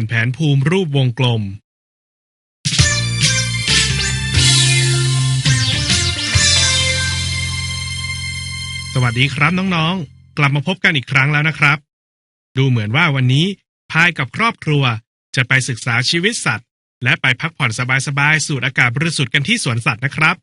านแผนภูมิรูปวงกลม สวัสดีครับน้องๆ กลับมาพบกันอีกครั้งแล้วนะครับ ดูเหมือนว่าวันนี้พายกับครอบครัวจะไปศึกษาชีวิตสัตว์ และไปพักผ่อนสบายๆ สูดอากาศบริสุทธิ์กันที่สวนสัตว์นะครับ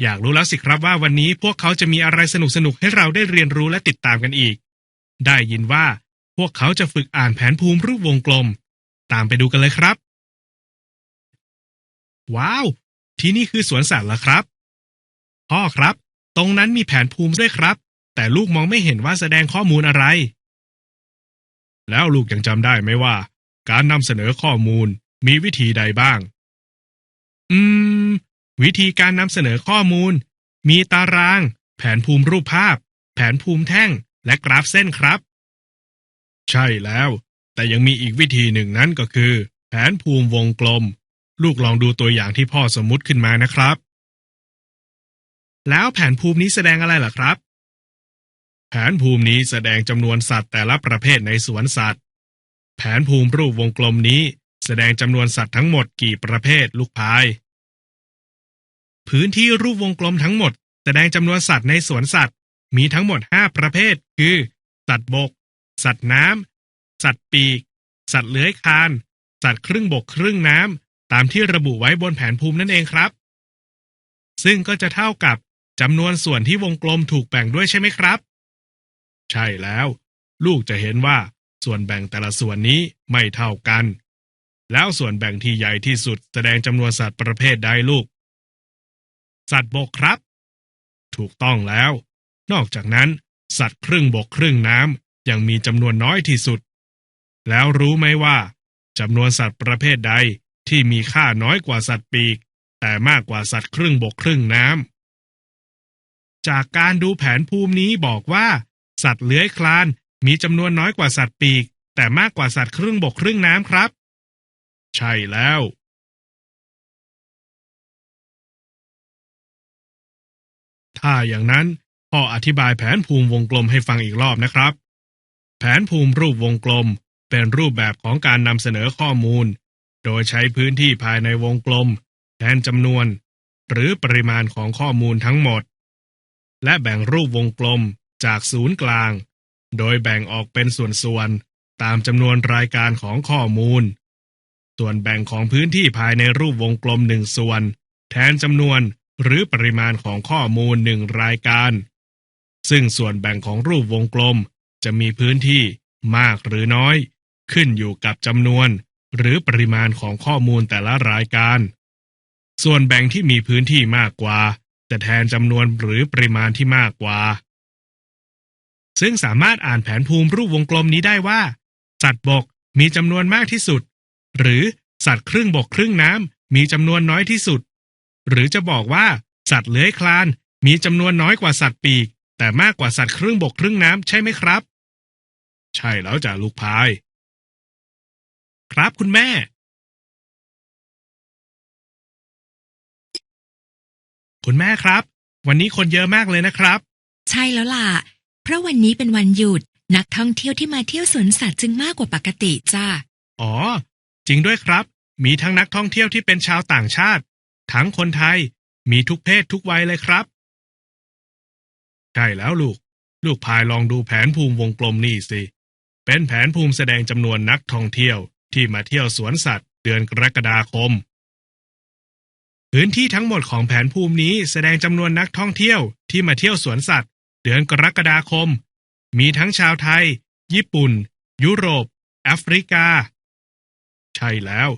อยากรู้แล้วสิครับว่าวันนี้พวกเขาจะมีอะไรสนุกๆ ให้เราได้เรียนรู้และติดตามกันอีก ได้ยินว่า พวกเขาจะฝึกอ่านแผนภูมิรูปวงกลม ตามไปดูกันเลยครับ ว้าว ที่นี่คือสวนสัตว์เหรอครับ พ่อครับ ตรงนั้นมีแผนภูมิด้วยครับ แต่ลูกมองไม่เห็นว่าแสดงข้อมูลอะไร แล้วลูกยังจำได้ไหมว่า การนำเสนอข้อมูลมีวิธีใดบ้าง อืม วิธีการนำเสนอข้อมูล มีตาราง แผนภูมิรูปภาพ แผนภูมิแท่ง และกราฟเส้นครับ ใช่แล้ว แต่ยังมีอีกวิธีหนึ่งนั้นก็คือ แผนภูมิวงกลม ลูกลองดูตัวอย่างที่พ่อสมมุติขึ้นมานะครับ แล้วแผนภูมินี้แสดงอะไรล่ะครับ แผนภูมินี้แสดงจำนวนสัตว์แต่ละประเภทในสวนสัตว์ แผนภูมิรูปวงกลมนี้ แสดงจำนวนสัตว์ทั้งหมดกี่ประเภทลูกพาย พื้นที่รูปวงกลมทั้งหมด แสดงจำนวนสัตว์ในสวนสัตว์มีทั้งหมด 5 ประเภท คือ สัตว์บก สัตว์น้ำ สัตว์ปีก สัตว์เลื้อยคลาน สัตว์ครึ่งบกครึ่งน้ำ ตามที่ระบุไว้บนแผนภูมินั่นเองครับ ซึ่งก็จะเท่ากับจำนวนส่วนที่วงกลมถูกแบ่งด้วยใช่ไหมครับ ใช่แล้ว ลูกจะเห็นว่าส่วนแบ่งแต่ละส่วนนี้ไม่เท่ากัน แล้วส่วนแบ่งที่ใหญ่ที่สุดแสดงจำนวนสัตว์ประเภทใดลูก สัตว์บกครับ ถูกต้องแล้ว นอกจากนั้น สัตว์ครึ่งบกครึ่งน้ำ ยังมีจำนวนน้อยที่สุด แล้วรู้ไหมว่าจำนวนสัตว์ประเภทใดที่มีค่าน้อยกว่าสัตว์ปีก แต่มากกว่าสัตว์ครึ่งบกครึ่งน้ำจากการดูแผนภูมินี้บอกว่า สัตว์เลื้อยคลานมีจำนวนน้อยกว่าสัตว์ปีก แต่มากกว่าสัตว์ครึ่งบกครึ่งน้ำครับ ใช่แล้วถ้าอย่างนั้นพ่ออธิบายแผนภูมิวงกลมให้ฟังอีกรอบนะครับ แผนภูมิรูปวงกลม เป็นรูปแบบของการนำเสนอข้อมูล โดยใช้พื้นที่ภายในวงกลม แทนจำนวน หรือปริมาณของข้อมูลทั้งหมด และแบ่งรูปวงกลมจากศูนย์กลาง โดยแบ่งออกเป็นส่วนๆ ตามจำนวนรายการของข้อมูล ส่วนแบ่งของพื้นที่ภายในรูปวงกลมหนึ่งส่วน แทนจำนวนหรือปริมาณของข้อมูลหนึ่งรายการ ซึ่งส่วนแบ่งของรูปวงกลม จะมีพื้นที่มากหรือน้อย ขึ้นอยู่กับจำนวน หรือปริมาณของข้อมูลแต่ละรายการ ส่วนแบ่งที่มีพื้นที่มากกว่า จะแทนจำนวนหรือปริมาณที่มากกว่า ซึ่งสามารถอ่านแผนภูมิรูปวงกลมนี้ได้ว่า สัตว์บกมีจำนวนมากที่สุด หรือสัตว์ครึ่งบกครึ่งน้ำมีจำนวนน้อยที่สุด หรือจะบอกว่า สัตว์เลื้อยคลานมีจำนวนน้อยกว่าสัตว์ปีก แต่มากกว่าสัตว์ครึ่งบกครึ่งน้ำใช่ไหมครับ ใช่แล้วจ้ะลูกพาย ครับคุณแม่ คุณแม่ครับ วันนี้คนเยอะมากเลยนะครับ ใช่แล้วล่ะ เพราะวันนี้เป็นวันหยุด นักท่องเที่ยวที่มาเที่ยวสวนสัตว์จึงมากกว่าปกติจ้าอ๋อ จริงด้วยครับ มีทั้งนักท่องเที่ยวที่เป็นชาวต่างชาติ ทั้งคนไทย มีทุกเพศทุกวัยเลยครับ ใช่แล้วลูก ลูกพายลองดูแผนภูมิวงกลมนี่สิ เป็นแผนภูมิแสดงจำนวนนักท่องเที่ยวที่มาเที่ยวสวนสัตว์เดือนกรกฎาคม พื้นที่ทั้งหมดของแผนภูมินี้แสดงจำนวนนักท่องเที่ยวที่มาเที่ยวสวนสัตว์ เดือนกรกฎาคม มีทั้งชาวไทย ญี่ปุ่น ยุโรป แอฟริกา ใช่แล้ว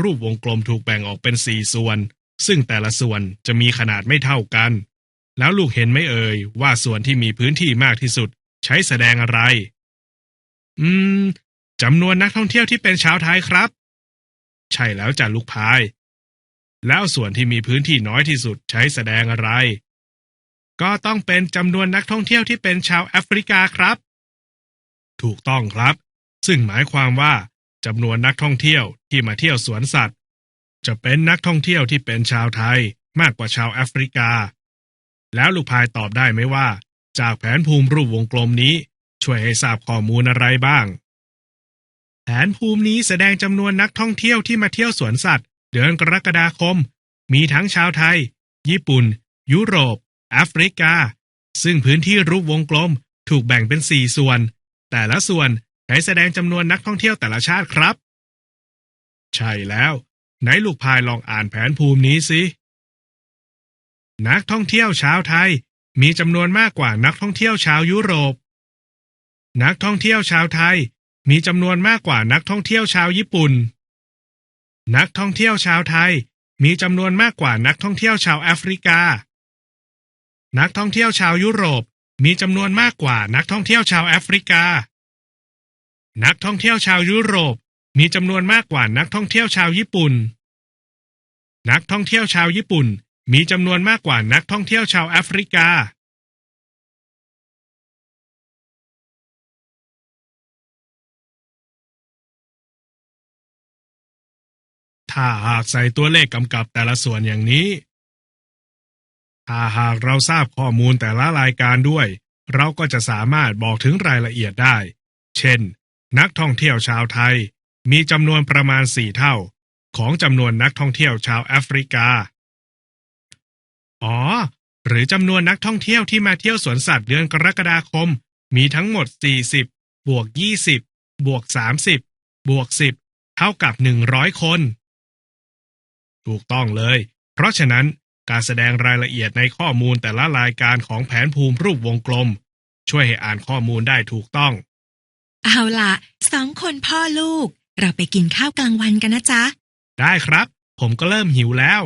รูปวงกลมถูกแบ่งออกเป็นสี่ส่วน ซึ่งแต่ละส่วนจะมีขนาดไม่เท่ากัน แล้วลูกเห็นไหมเอ่ยว่าส่วนที่มีพื้นที่มากที่สุด ใช้แสดงอะไร อืมจำนวนนักท่องเที่ยวที่เป็นชาวไทยครับ ใช่แล้วจ้ะลูกพาย แล้วส่วนที่มีพื้นที่น้อยที่สุดใช้แสดงอะไร ก็ต้องเป็นจำนวนนักท่องเที่ยวที่เป็นชาวแอฟริกาครับ ถูกต้องครับ ซึ่งหมายความว่าจำนวนนักท่องเที่ยวที่มาเที่ยวสวนสัตว์ จะเป็นนักท่องเที่ยวที่เป็นชาวไทยมากกว่าชาวแอฟริกา แล้วลูกพายตอบได้ไหมว่า จากแผนภูมิรูปวงกลมนี้ ช่วยให้ทราบข้อมูลอะไรบ้าง แผนภูมินี้แสดงจำนวนนักท่องเที่ยวที่มาเที่ยวสวนสัตว์ เดือนกรกฎาคม มีทั้งชาวไทย ญี่ปุ่น ยุโรปแอฟริกา ซึ่งพื้นที่รูปวงกลมถูกแบ่งเป็นสี่ส่วน แต่ละส่วนใช้แสดงจำนวนนักท่องเที่ยวแต่ละชาติครับ ใช่แล้ว ไหนลูกพายลองอ่านแผนภูมินี้สินักท่องเที่ยวชาวไทยมีจำนวนมากกว่านักท่องเที่ยวชาวยุโรป นักท่องเที่ยวชาวไทยมีจำนวนมากกว่านักท่องเที่ยวชาวญี่ปุ่น นักท่องเที่ยวชาวไทยมีจำนวนมากกว่านักท่องเที่ยวชาวแอฟริกา นักท่องเที่ยวชาวยุโรปมีจำนวนมากกว่านักท่องเที่ยวชาวแอฟริกา นักท่องเที่ยวชาวยุโรปมีจำนวนมากกว่านักท่องเที่ยวชาวญี่ปุ่น นักท่องเที่ยวชาวญี่ปุ่นมีจำนวนมากกว่านักท่องเที่ยวชาวแอฟริกา ถ้าหากใส่ตัวเลขกำกับแต่ละส่วนอย่างนี้ ถ้าหากเราทราบข้อมูลแต่ละรายการด้วย เราก็จะสามารถบอกถึงรายละเอียดได้ เช่น นักท่องเที่ยวชาวไทย มีจำนวนประมาณสี่เท่า ของจำนวนนักท่องเที่ยวชาวแอฟริกา อ๋อ หรือจำนวนนักท่องเที่ยวที่มาเที่ยวสวนสัตว์เดือนกรกฎาคม มีทั้งหมด 40 บวก 20 บวก 30 บวก 10 เท่ากับ 100 คน ถูกต้องเลย เพราะฉะนั้นการแสดงรายละเอียดในข้อมูลแต่ละรายการของแผนภูมิรูปวงกลม ช่วยให้อ่านข้อมูลได้ถูกต้อง เอาล่ะสองคนพ่อลูก เราไปกินข้าวกลางวันกันนะจ๊ะ ได้ครับ ผมก็เริ่มหิวแล้ว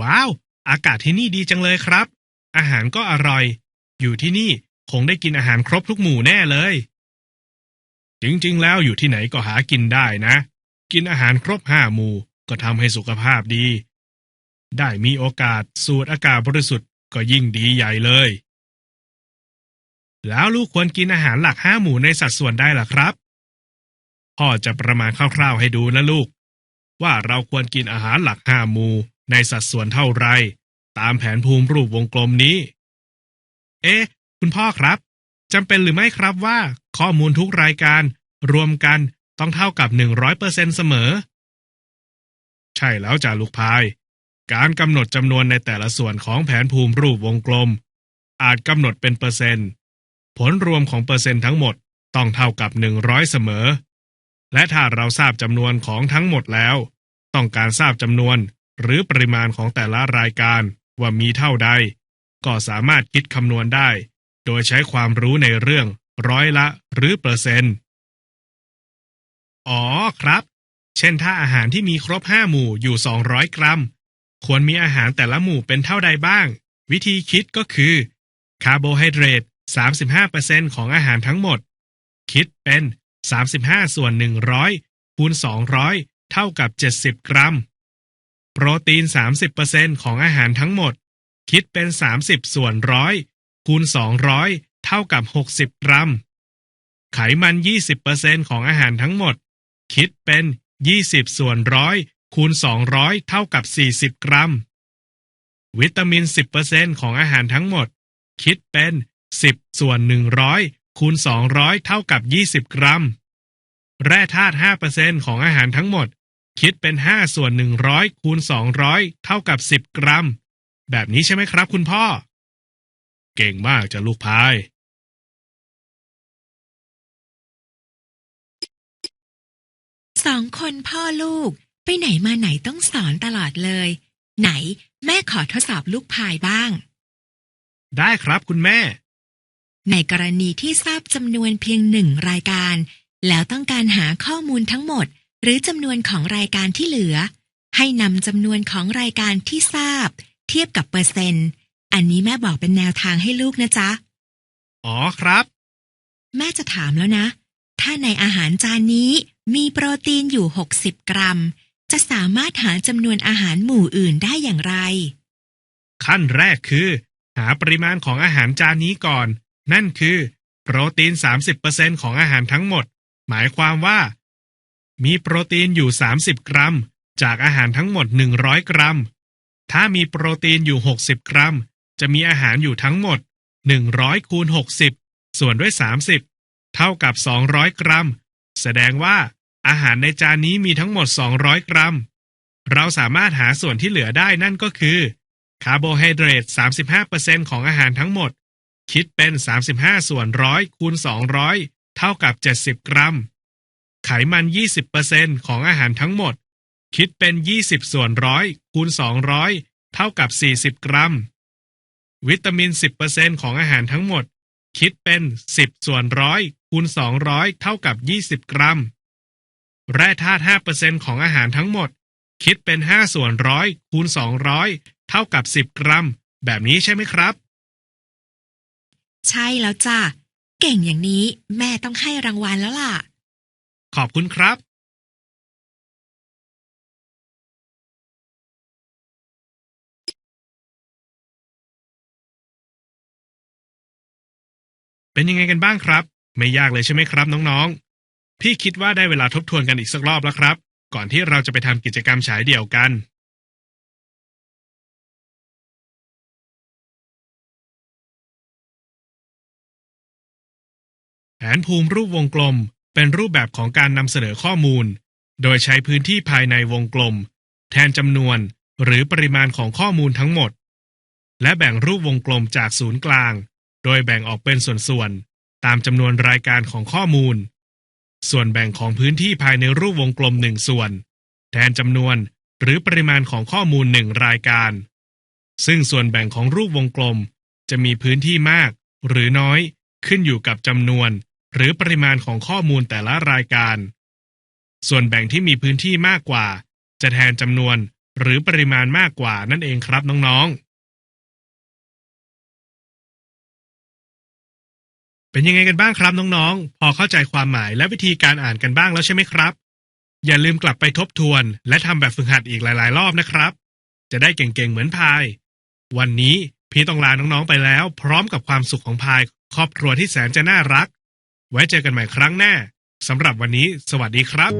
ว้าว อากาศที่นี่ดีจังเลยครับ อาหารก็อร่อย อยู่ที่นี่ คงได้กินอาหารครบทุกหมู่แน่เลย จริงๆ แล้วอยู่ที่ไหนก็หากินได้นะ กินอาหารครบห้าหมู่ก็ทำให้สุขภาพดี ได้มีโอกาสสูดอากาศบริสุทธิ์ก็ยิ่งดีใหญ่เลย แล้วลูกควรกินอาหารหลักห้าหมู่ในสัดส่วนได้ล่ะครับ พ่อจะประมาณคร่าวๆให้ดูนะลูก ว่าเราควรกินอาหารหลักห้าหมู่ในสัดส่วนเท่าไร ตามแผนภูมิรูปวงกลมนี้ เอ๊ะ คุณพ่อครับจำเป็นหรือไม่ครับว่าข้อมูลทุกรายการรวมกันต้องเท่ากับหนึ่งร้อยเปอร์เซ็นเสมอ ใช่แล้วจ้าลูกพาย การกำหนดจำนวนในแต่ละส่วนของแผนภูมิรูปวงกลม อาจกำหนดเป็นเปอร์เซ็นต์ ผลรวมของเปอร์เซ็นต์ทั้งหมดต้องเท่ากับหนึ่งร้อยเสมอ และถ้าเราทราบจำนวนของทั้งหมดแล้ว ต้องการทราบจำนวน หรือปริมาณของแต่ละรายการว่ามีเท่าใด ก็สามารถคิดคำนวณได้ โดยใช้ความรู้ในเรื่องร้อยละหรือเปอร์เซ็นต์ อ๋อครับ เช่นถ้าอาหารที่มีครบห้าหมู่อยู่ 200 กรัม ควรมีอาหารแต่ละหมู่เป็นเท่าใดบ้าง วิธีคิดก็คือ คาร์โบไฮเดรต 35%ของอาหารทั้งหมด คิดเป็น 35 ส่วน 100 คูณ 200 เท่ากับ 70 กรัม โปรตีน 30%ของอาหารทั้งหมด คิดเป็น 30 ส่วนร้อย คูณ 200 เท่ากับ 60 กรัม ไขมัน 20%ของอาหารทั้งหมด คิดเป็น 20 ส่วนร้อยคูณ 200 เท่ากับ 40 กรัม วิตามิน 10%ของอาหารทั้งหมด คิดเป็น 10 ส่วน 100 คูณ 200 เท่ากับ 20 กรัม แร่ธาตุ 5%ของอาหารทั้งหมด คิดเป็น 5 ส่วน 100 คูณ 200 เท่ากับ 10 กรัม แบบนี้ใช่ไหมครับคุณพ่อ เก่งมากจ้ะลูกพาย สองคนพ่อลูกไปไหนมาไหนต้องสอนตลอดเลย ไหนแม่ขอทดสอบลูกพายบ้าง ได้ครับคุณแม่ ในกรณีที่ทราบจำนวนเพียงหนึ่งรายการ แล้วต้องการหาข้อมูลทั้งหมด หรือจำนวนของรายการที่เหลือ ให้นำจำนวนของรายการที่ทราบ เทียบกับเปอร์เซ็นต์ อันนี้แม่บอกเป็นแนวทางให้ลูกนะจ๊ะ อ๋อครับ แม่จะถามแล้วนะ ถ้าในอาหารจานนี้มีโปรตีนอยู่ 60 กรัม จะสามารถหาจำนวนอาหารหมู่อื่นได้อย่างไร ขั้นแรกคือ หาปริมาณของอาหารจานนี้ก่อน นั่นคือ โปรตีน 30%ของอาหารทั้งหมด หมายความว่า มีโปรตีนอยู่ 30 กรัม จากอาหารทั้งหมด 100 กรัม ถ้ามีโปรตีนอยู่ 60 กรัม จะมีอาหารอยู่ทั้งหมด 100คูณ60 ส่วนด้วย 30 เท่ากับ 200 กรัม แสดงว่าอาหารในจานนี้มีทั้งหมด 200 กรัม เราสามารถหาส่วนที่เหลือได้นั่นก็คือคาร์โบไฮเดรต 35%ของอาหารทั้งหมด คิดเป็น 35 ส่วนร้อยคูณ 200 เท่ากับ 70 กรัม ไขมัน 20%ของอาหารทั้งหมด คิดเป็น 20 ส่วนร้อยคูณ 200 เท่ากับ 40 กรัม วิตามิน 10%ของอาหารทั้งหมด คิดเป็น 10 ส่วนร้อยคูณ 200 เท่ากับ 20 กรัม แร่ธาตุ 5%ของอาหารทั้งหมด คิดเป็น 5 ส่วนร้อยคูณ 200 เท่ากับ 10 กรัม แบบนี้ใช่ไหมครับ ใช่แล้วจ้ะเก่งอย่างนี้แม่ต้องให้รางวัลแล้วล่ะ ขอบคุณครับ เป็นยังไงกันบ้างครับ ไม่ยากเลยใช่ไหมครับน้องๆ พี่คิดว่าได้เวลาทบทวนกันอีกสักรอบแล้วครับ ก่อนที่เราจะไปทำกิจกรรมฉายเดี่ยวกัน แผนภูมิรูปวงกลม เป็นรูปแบบของการนำเสนอข้อมูล โดยใช้พื้นที่ภายในวงกลม แทนจำนวน หรือปริมาณของข้อมูลทั้งหมด และแบ่งรูปวงกลมจากศูนย์กลาง โดยแบ่งออกเป็นส่วนๆ ตามจำนวนรายการของข้อมูล ส่วนแบ่งของพื้นที่ภายในรูปวงกลมหนึ่งส่วน แทนจำนวนหรือปริมาณของข้อมูลหนึ่งรายการ ซึ่งส่วนแบ่งของรูปวงกลม จะมีพื้นที่มากหรือน้อยขึ้นอยู่กับจำนวน หรือปริมาณของข้อมูลแต่ละรายการ ส่วนแบ่งที่มีพื้นที่มากกว่า จะแทนจำนวน หรือปริมาณมากกว่านั่นเองครับน้องๆ เป็นยังไงกันบ้างครับน้องๆ พอเข้าใจความหมายและวิธีการอ่านกันบ้างแล้วใช่ไหมครับ อย่าลืมกลับไปทบทวน และทำแบบฝึกหัดอีกหลาย ๆ รอบนะครับ จะได้เก่งๆ เหมือนพาย วันนี้พี่ต้องลาน้องๆไปแล้ว พร้อมกับความสุขของพาย ครอบครัวที่แสนจะน่ารัก ไว้เจอกันใหม่ครั้งหน้าสำหรับวันนี้ สวัสดีครับ